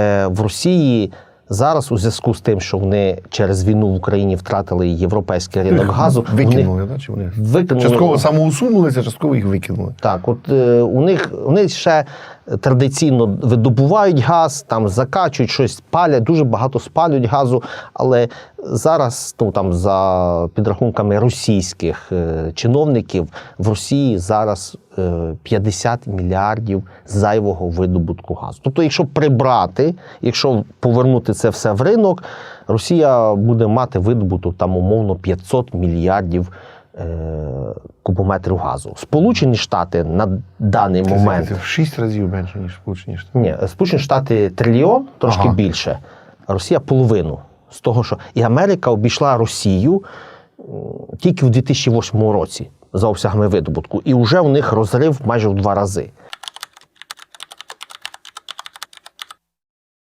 Е, В Росії зараз у зв'язку з тим, що вони через війну в Україні втратили європейський ринок газу, вони Викинули, да? Чи вони? викинули Частково самоусунулися, частково їх викинули. Так, от е, у них вони ще традиційно видобувають газ, там закачують щось, палять, дуже багато спалюють газу. Але зараз, ну там за підрахунками російських е, чиновників, в Росії зараз 50 мільярдів зайвого видобутку газу. Тобто, якщо прибрати, якщо повернути це все в ринок, Росія буде мати видобуток там умовно 500 мільярдів е, кубометрів газу. Сполучені Штати на даний момент. В шість разів менше, ніж Сполучені Штати. Ні, Сполучені Штати трильйон, трошки Ага. більше. Росія половину. З того, що і Америка обійшла Росію тільки в 2008 році за обсягами видобутку, і вже у них розрив майже в два рази.